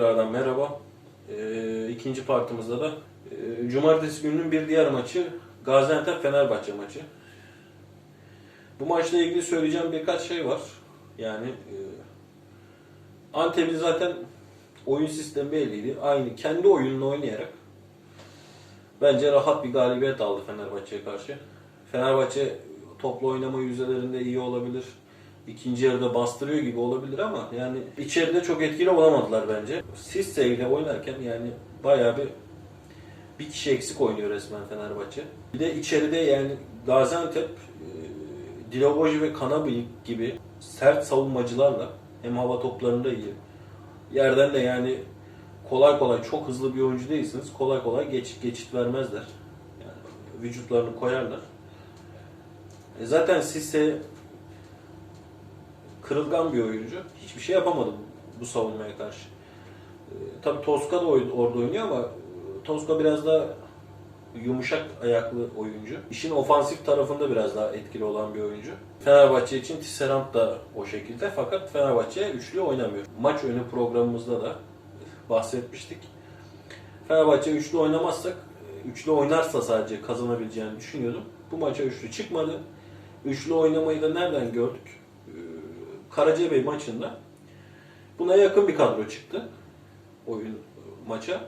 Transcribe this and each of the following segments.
tekrardan merhaba. Ee, ikinci partımızda da e, Cumartesi gününün bir diğer maçı Gaziantep-Fenerbahçe maçı. Bu maçla ilgili söyleyeceğim birkaç şey var. Yani e, Antep'in zaten oyun sistemi belliydi. Aynı kendi oyununu oynayarak bence rahat bir galibiyet aldı Fenerbahçe'ye karşı. Fenerbahçe toplu oynama yüzdelerinde iyi olabilir. İkinci yarıda bastırıyor gibi olabilir ama yani içeride çok etkili olamadılar bence. Sisse ile oynarken yani bayağı bir bir kişi eksik oynuyor resmen Fenerbahçe. Bir de içeride yani Gaziantep, e, Diloboji ve Kanabıyık gibi sert savunmacılarla hem hava toplarında iyi. Yerden de yani kolay kolay çok hızlı bir oyuncu değilsiniz. Kolay kolay geç, geçit vermezler. Yani vücutlarını koyarlar. E zaten Sisse kırılgan bir oyuncu. Hiçbir şey yapamadı bu savunmaya karşı. E, tabii Toska da oy- orada oynuyor ama e, Toska biraz daha yumuşak ayaklı oyuncu. İşin ofansif tarafında biraz daha etkili olan bir oyuncu. Fenerbahçe için Tisserand da o şekilde fakat Fenerbahçe üçlü oynamıyor. Maç önü programımızda da bahsetmiştik. Fenerbahçe üçlü oynamazsak, üçlü oynarsa sadece kazanabileceğini düşünüyordum. Bu maça üçlü çıkmadı. Üçlü oynamayı da nereden gördük? Karacabey maçında buna yakın bir kadro çıktı oyun maça.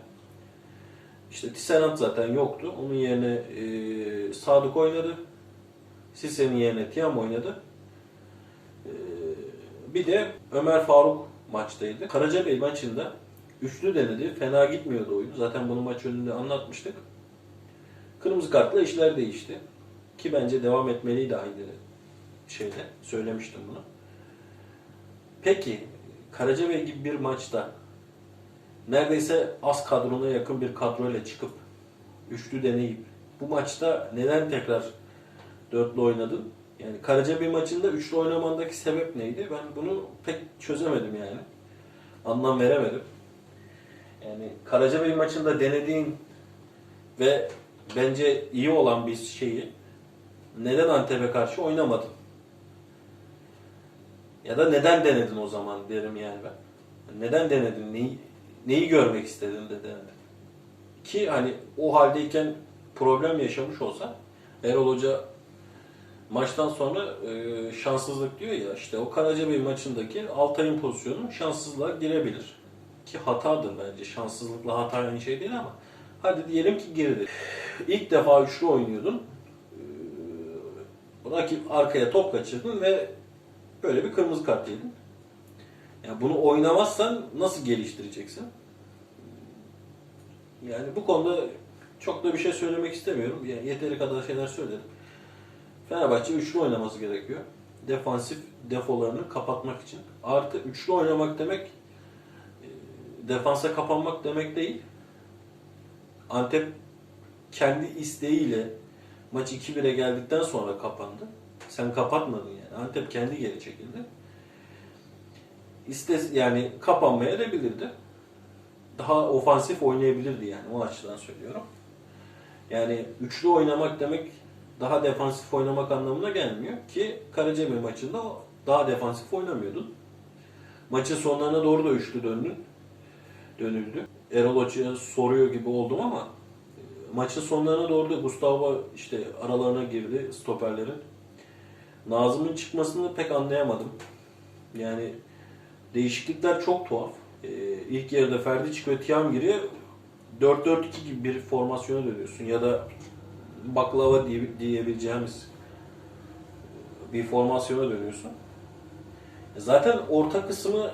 İşte Tisserand zaten yoktu. Onun yerine e, Sadık oynadı. Sisse'nin yerine Tiam oynadı. E, bir de Ömer Faruk maçtaydı. Karacabey maçında üçlü denedi. Fena gitmiyordu oyun. Zaten bunu maç önünde anlatmıştık. Kırmızı kartla işler değişti. Ki bence devam etmeliydi aynı şeyde. Söylemiştim bunu. Peki Karacabey gibi bir maçta neredeyse az kadrona yakın bir kadroyla çıkıp üçlü deneyip bu maçta neden tekrar dörtlü oynadın? Yani Karacabey maçında üçlü oynamandaki sebep neydi? Ben bunu pek çözemedim yani. Anlam veremedim. Yani Karacabey maçında denediğin ve bence iyi olan bir şeyi neden Antep'e karşı oynamadın? Ya da neden denedin o zaman derim yani ben. Neden denedin? Neyi, neyi görmek istedin de denedin? Ki hani o haldeyken problem yaşamış olsa Erol Hoca maçtan sonra e, şanssızlık diyor ya işte o Karacabey maçındaki Altay'ın pozisyonu şanssızlığa girebilir. Ki hatadır bence. Şanssızlıkla hata aynı şey değil ama hadi diyelim ki girdi. İlk defa üçlü oynuyordun. E, rakip arkaya top kaçırdın ve böyle bir kırmızı kart yedin. Yani bunu oynamazsan nasıl geliştireceksin? Yani bu konuda çok da bir şey söylemek istemiyorum. Yani yeteri kadar şeyler söyledim. Fenerbahçe üçlü oynaması gerekiyor. Defansif defolarını kapatmak için. Artı üçlü oynamak demek e, defansa kapanmak demek değil. Antep kendi isteğiyle maç 2-1'e geldikten sonra kapandı. Sen kapatmadın yani. Antep kendi geri çekildi. İste, yani kapanmaya da bilirdi. Daha ofansif oynayabilirdi yani o açıdan söylüyorum. Yani üçlü oynamak demek daha defansif oynamak anlamına gelmiyor ki Karacabey maçında daha defansif oynamıyordun. Maçın sonlarına doğru da üçlü döndün. Dönüldü. Erol Hoca'ya soruyor gibi oldum ama e, maçın sonlarına doğru da Gustavo işte aralarına girdi stoperlerin. Nazım'ın çıkmasını pek anlayamadım. Yani değişiklikler çok tuhaf. Ee, ilk yarıda Ferdi çıkıyor, Tiam giriyor. 4-4-2 gibi bir formasyona dönüyorsun ya da baklava diye, diyebileceğimiz bir formasyona dönüyorsun. Zaten orta kısmı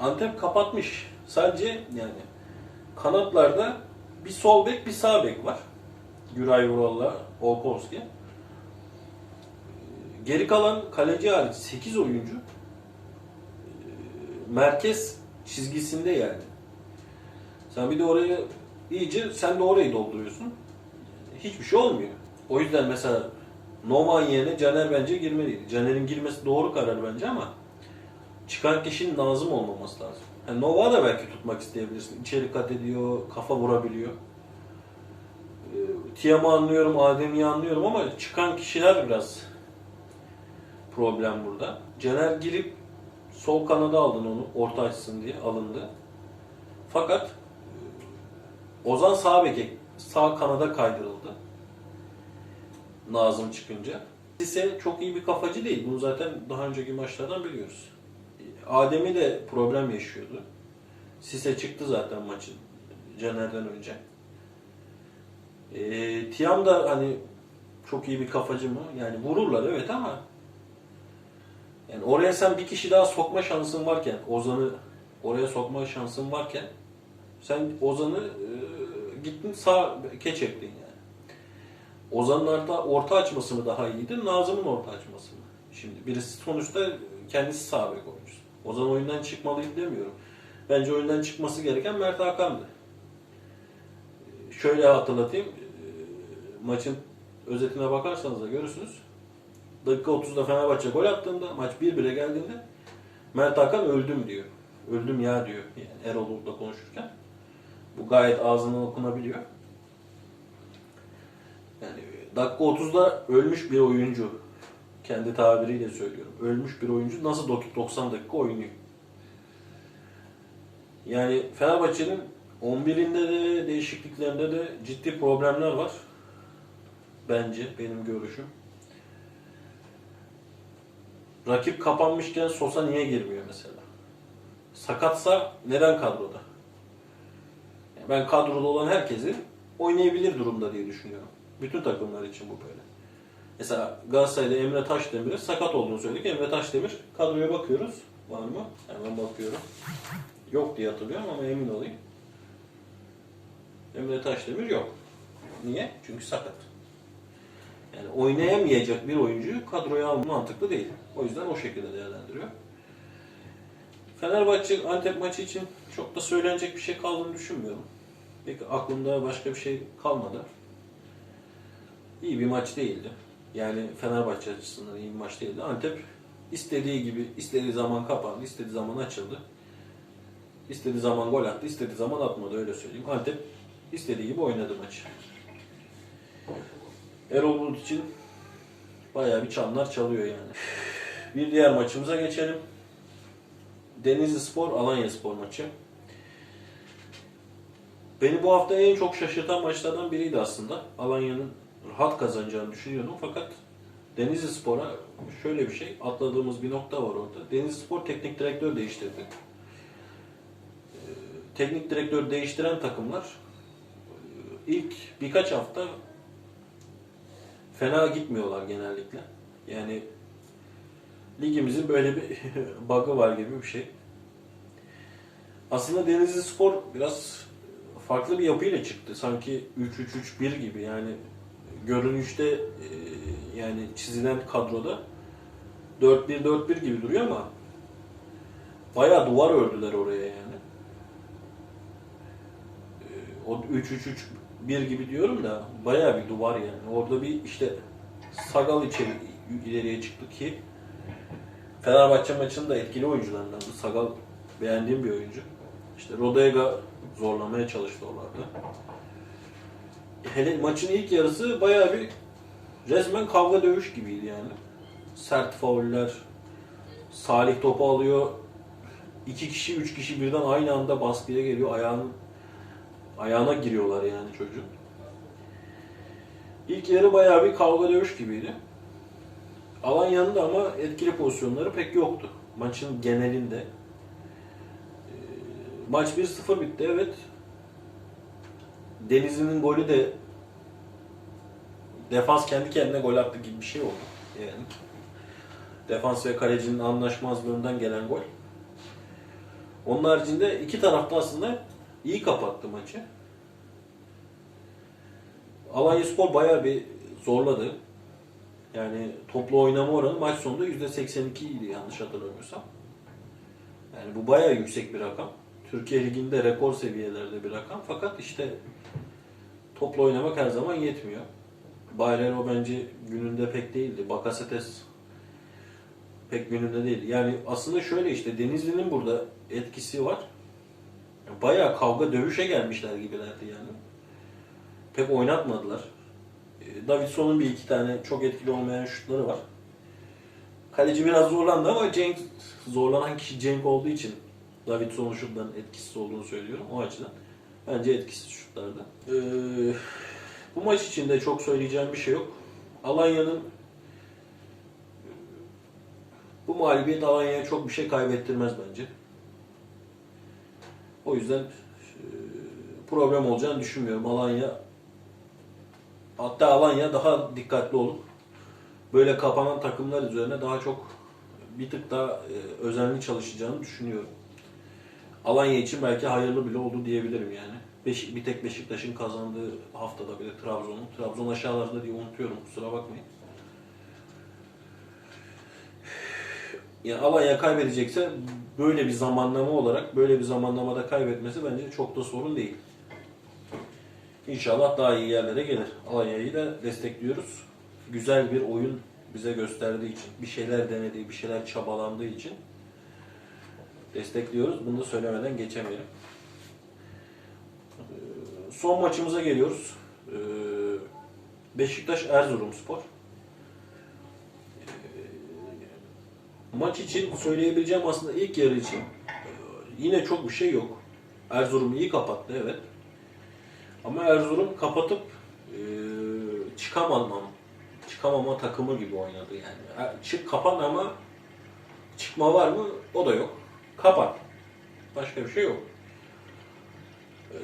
Antep kapatmış. Sadece yani kanatlarda bir sol bek bir sağ bek var. Güray Vural'la Olkowski. Geri kalan kaleci hariç 8 oyuncu e, merkez çizgisinde yani. Sen bir de oraya iyice sen de orayı dolduruyorsun. Hiçbir şey olmuyor. O yüzden mesela Noman yerine Caner bence girmeliydi. Caner'in girmesi doğru karar bence ama çıkan kişinin Nazım olmaması lazım. Yani Nova da belki tutmak isteyebilirsin. İçeri kat ediyor, kafa vurabiliyor. Ee, Tiam'ı anlıyorum, Adem'i anlıyorum ama çıkan kişiler biraz problem burada. Caner girip sol kanada aldın onu orta açsın diye alındı. Fakat e, Ozan sağ beke, sağ kanada kaydırıldı. Nazım çıkınca. Sise çok iyi bir kafacı değil. Bunu zaten daha önceki maçlardan biliyoruz. Adem'i de problem yaşıyordu. Sise çıktı zaten maçın Caner'den önce. E, Tiam da hani çok iyi bir kafacı mı? Yani vururlar evet ama yani oraya sen bir kişi daha sokma şansın varken, Ozan'ı oraya sokma şansın varken sen Ozan'ı e, gittin sağ beke çektin yani. Ozan'ın orta, orta açması mı daha iyiydi, Nazım'ın orta açması mı? Şimdi birisi sonuçta kendisi sağ bek oyuncusu. Ozan oyundan çıkmalıydı demiyorum. Bence oyundan çıkması gereken Mert Hakan'dı. Şöyle hatırlatayım. e, Maçın özetine bakarsanız da görürsünüz. Dakika 30'da Fenerbahçe gol attığında, maç 1-1'e geldiğinde Mert Hakan öldüm diyor. Öldüm ya diyor yani Erol konuşurken. Bu gayet ağzından okunabiliyor. Yani dakika 30'da ölmüş bir oyuncu, kendi tabiriyle söylüyorum. Ölmüş bir oyuncu nasıl 90 dakika oynuyor? Yani Fenerbahçe'nin 11'inde de değişikliklerinde de ciddi problemler var. Bence benim görüşüm. Rakip kapanmışken Sosa niye girmiyor mesela? Sakatsa neden kadroda? Yani ben kadroda olan herkesi oynayabilir durumda diye düşünüyorum. Bütün takımlar için bu böyle. Mesela Galatasaray'da Emre Taşdemir'e sakat olduğunu söyledik. Emre Taşdemir kadroya bakıyoruz. Var mı? Hemen bakıyorum. Yok diye hatırlıyorum ama emin olayım. Emre Taşdemir yok. Niye? Çünkü sakat. Yani oynayamayacak bir oyuncuyu kadroya almak mantıklı değil. O yüzden o şekilde değerlendiriyor. Fenerbahçe Antep maçı için çok da söylenecek bir şey kaldığını düşünmüyorum. Peki aklımda başka bir şey kalmadı. İyi bir maç değildi. Yani Fenerbahçe açısından iyi bir maç değildi. Antep istediği gibi, istediği zaman kapandı, istediği zaman açıldı. İstediği zaman gol attı, istediği zaman atmadı öyle söyleyeyim. Antep istediği gibi oynadı maçı. Erol Bulut için bayağı bir çanlar çalıyor yani. Bir diğer maçımıza geçelim. Denizli Spor, Alanya Spor maçı. Beni bu hafta en çok şaşırtan maçlardan biriydi aslında. Alanya'nın rahat kazanacağını düşünüyordum fakat Denizli Spor'a şöyle bir şey, atladığımız bir nokta var orada. Denizli Spor teknik direktör değiştirdi. Ee, Teknik direktör değiştiren takımlar e, ilk birkaç hafta fena gitmiyorlar genellikle. Yani ligimizin böyle bir bug'ı var gibi bir şey. Aslında Denizli Spor biraz farklı bir yapıyla çıktı. Sanki 3-3-3-1 gibi yani görünüşte e, yani çizilen kadroda 4-1-4-1 gibi duruyor ama bayağı duvar ördüler oraya yani. E, o 3-3-3 bir gibi diyorum da bayağı bir duvar yani. Orada bir işte Sagal içeri ileriye çıktı ki Fenerbahçe maçının da etkili oyuncularından bu Sagal beğendiğim bir oyuncu. İşte Rodega zorlamaya çalıştı oralarda. Hele maçın ilk yarısı bayağı bir resmen kavga dövüş gibiydi yani. Sert fauller, Salih topu alıyor. iki kişi, üç kişi birden aynı anda baskıya geliyor. Ayağının ayağına giriyorlar yani çocuğun. İlk yarı bayağı bir kavga dövüş gibiydi. Alanya'nın da ama etkili pozisyonları pek yoktu. Maçın genelinde. Ee, Maç 1-0 bitti evet. Denizli'nin golü de defans kendi kendine gol attı gibi bir şey oldu. Yani defans ve kalecinin anlaşmazlığından gelen gol. Onun haricinde iki tarafta aslında iyi kapattı maçı. Alanya Spor bayağı bir zorladı. Yani toplu oynama oranı maç sonunda %82 idi yanlış hatırlamıyorsam. Yani bu bayağı yüksek bir rakam. Türkiye Ligi'nde rekor seviyelerde bir rakam. Fakat işte toplu oynamak her zaman yetmiyor. Baylero bence gününde pek değildi. Bakasetes pek gününde değil. Yani aslında şöyle işte Denizli'nin burada etkisi var. Bayağı kavga dövüşe gelmişler gibilerdi yani. Pek oynatmadılar. E, Davidson'un bir iki tane çok etkili olmayan şutları var. Kaleci biraz zorlandı ama Cenk zorlanan kişi Cenk olduğu için Davidson şutların etkisiz olduğunu söylüyorum o açıdan. Bence etkisiz şutlarda. Ee, bu maç için de çok söyleyeceğim bir şey yok. Alanya'nın bu mağlubiyet Alanya'ya çok bir şey kaybettirmez bence. O yüzden e, problem olacağını düşünmüyorum. Alanya hatta Alanya daha dikkatli olup böyle kapanan takımlar üzerine daha çok bir tık daha e, özenli çalışacağını düşünüyorum. Alanya için belki hayırlı bile oldu diyebilirim yani. Bir tek Beşiktaş'ın kazandığı haftada bile Trabzon'un. Trabzon aşağılarda diye unutuyorum kusura bakmayın. Yani Alanya kaybedecekse böyle bir zamanlama olarak böyle bir zamanlamada kaybetmesi bence çok da sorun değil. İnşallah daha iyi yerlere gelir. Alanya'yı da destekliyoruz. Güzel bir oyun bize gösterdiği için, bir şeyler denediği, bir şeyler çabalandığı için destekliyoruz. Bunu da söylemeden geçemeyelim. Ee, Son maçımıza geliyoruz. Ee, Beşiktaş Erzurumspor. Maç için söyleyebileceğim aslında ilk yarı için e, yine çok bir şey yok. Erzurum iyi kapattı evet. Ama Erzurum kapatıp e, çıkamamam, çıkamama takımı gibi oynadı yani. E, Çık kapan ama çıkma var mı? O da yok. Kapat. Başka bir şey yok. E,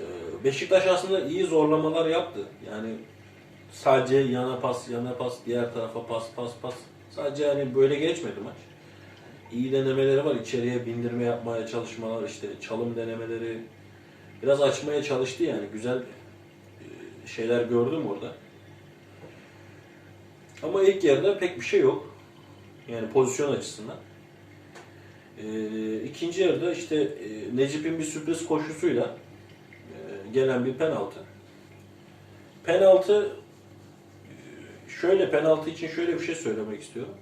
Beşiktaş aslında iyi zorlamalar yaptı. Yani sadece yana pas, yana pas, diğer tarafa pas, pas, pas. Sadece yani böyle geçmedi maç. İyi denemeleri var. İçeriye bindirme yapmaya çalışmalar, işte çalım denemeleri. Biraz açmaya çalıştı yani. Güzel e, şeyler gördüm orada. Ama ilk yarıda pek bir şey yok. Yani pozisyon açısından. Ee, ikinci yarıda işte e, Necip'in bir sürpriz koşusuyla e, gelen bir penaltı. Penaltı şöyle penaltı için şöyle bir şey söylemek istiyorum.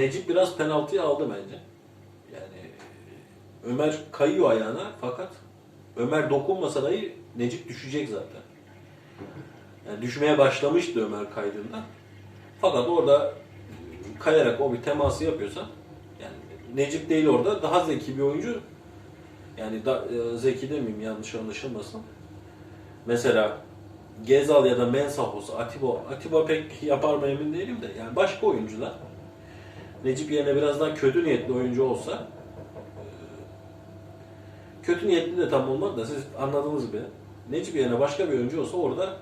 Necip biraz penaltıyı aldı bence. Yani e, Ömer kayıyor ayağına fakat Ömer dokunmasa dahi Necip düşecek zaten. Yani düşmeye başlamıştı Ömer kaydığında. Fakat orada e, kayarak o bir teması yapıyorsa yani Necip değil orada daha zeki bir oyuncu. Yani da, e, zeki demeyeyim yanlış anlaşılmasın. Mesela Gezal ya da Mensah olsa Atiba, Atiba pek yapar mı emin değilim de yani başka oyuncular Necip yerine biraz daha kötü niyetli oyuncu olsa e, kötü niyetli de tam olmadı da siz anladınız gibi. Necip yerine başka bir oyuncu olsa orada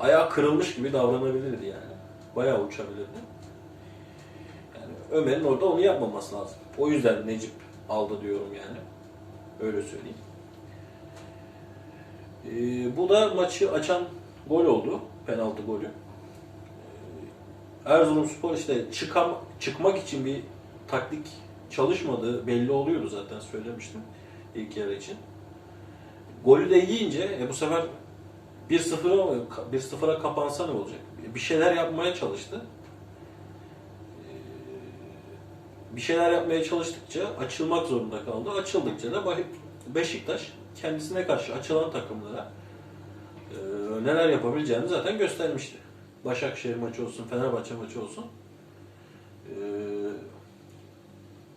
ayağı kırılmış gibi davranabilirdi yani. Bayağı uçabilirdi. Yani Ömer'in orada onu yapmaması lazım. O yüzden Necip aldı diyorum yani. Öyle söyleyeyim. Ee, bu da maçı açan gol oldu. Penaltı golü. Ee, Erzurumspor işte çıkam, çıkmak için bir taktik çalışmadığı belli oluyordu zaten söylemiştim ilk yarı için. Golü de yiyince e, bu sefer 1-0'a 1-0'a kapansa ne olacak? Bir şeyler yapmaya çalıştı. Ee, Bir şeyler yapmaya çalıştıkça açılmak zorunda kaldı. Açıldıkça da Beşiktaş kendisine karşı açılan takımlara e, neler yapabileceğini zaten göstermişti. Başakşehir maçı olsun, Fenerbahçe maçı olsun. E,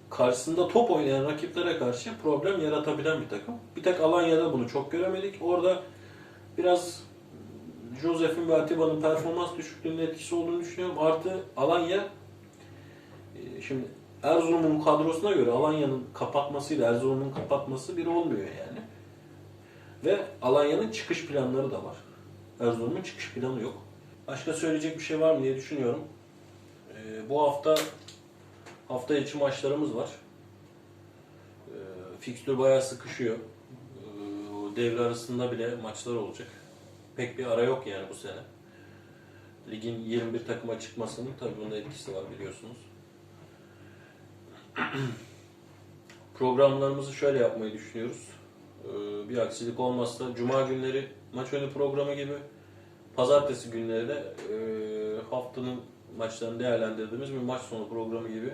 karşısında top oynayan rakiplere karşı problem yaratabilen bir takım. Bir tek Alanya'da bunu çok göremedik. Orada biraz Josef'in ve Atiba'nın performans düşüklüğünün etkisi olduğunu düşünüyorum. Artı Alanya e, şimdi Erzurum'un kadrosuna göre Alanya'nın kapatmasıyla Erzurum'un kapatması bir olmuyor yani. Ve Alanya'nın çıkış planları da var. Erzurum'un çıkış planı yok. Başka söyleyecek bir şey var mı diye düşünüyorum. E, bu hafta hafta içi maçlarımız var. E, fikstür bayağı sıkışıyor. E, devre arasında bile maçlar olacak. Pek bir ara yok yani bu sene. Ligin 21 takıma çıkmasının tabii bunun etkisi var biliyorsunuz. Programlarımızı şöyle yapmayı düşünüyoruz. Ee, Bir aksilik olmazsa Cuma günleri maç önü programı gibi Pazartesi günleri de e, haftanın maçlarını değerlendirdiğimiz bir maç sonu programı gibi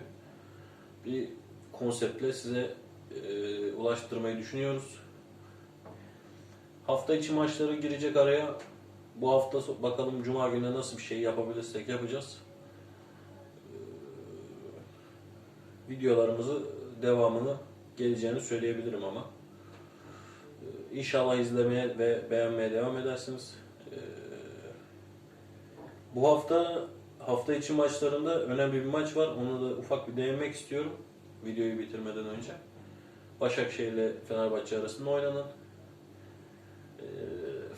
bir konseptle size e, ulaştırmayı düşünüyoruz. Hafta içi maçları girecek araya. Bu hafta bakalım Cuma günü nasıl bir şey yapabilirsek yapacağız. Ee, Videolarımızı devamını geleceğini söyleyebilirim ama. Ee, İnşallah izlemeye ve beğenmeye devam edersiniz. Ee, Bu hafta hafta içi maçlarında önemli bir maç var. Onu da ufak bir değinmek istiyorum videoyu bitirmeden önce. Başakşehir ile Fenerbahçe arasında oynanan. Ee,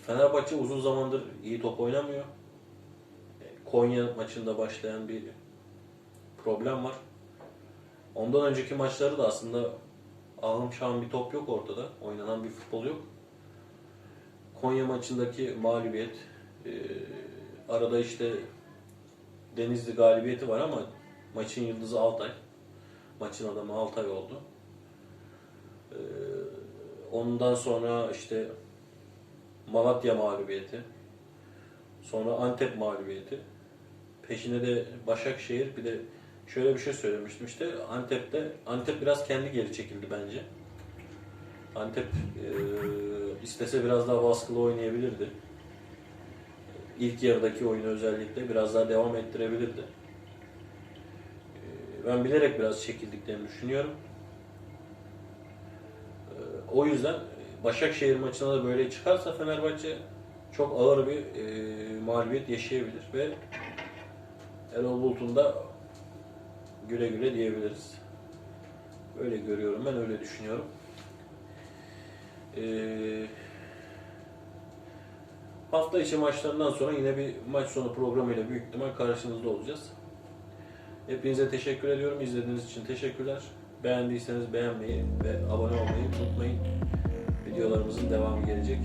Fenerbahçe uzun zamandır iyi top oynamıyor. Ee, Konya maçında başlayan bir problem var. Ondan önceki maçları da aslında ağım şahım bir top yok ortada. Oynanan bir futbol yok. Konya maçındaki mağlubiyet, e, arada işte Denizli galibiyeti var ama maçın yıldızı Altay. Maçın adamı Altay oldu. E, ondan sonra işte Malatya mağlubiyeti. Sonra Antep mağlubiyeti. Peşine de Başakşehir bir de şöyle bir şey söylemiştim işte Antep'te Antep biraz kendi geri çekildi bence. Antep e, istese biraz daha baskılı oynayabilirdi. İlk yarıdaki oyunu özellikle biraz daha devam ettirebilirdi. E, ben bilerek biraz çekildiklerini düşünüyorum. E, o yüzden Başakşehir maçına da böyle çıkarsa Fenerbahçe çok ağır bir e, mağlubiyet yaşayabilir ve Erol Bulut'un da güle güle diyebiliriz. Öyle görüyorum ben öyle düşünüyorum. Ee, hafta içi maçlarından sonra yine bir maç sonu programıyla büyük ihtimal karşınızda olacağız. Hepinize teşekkür ediyorum. İzlediğiniz için teşekkürler. Beğendiyseniz beğenmeyi ve abone olmayı unutmayın. Videolarımızın devamı gelecek.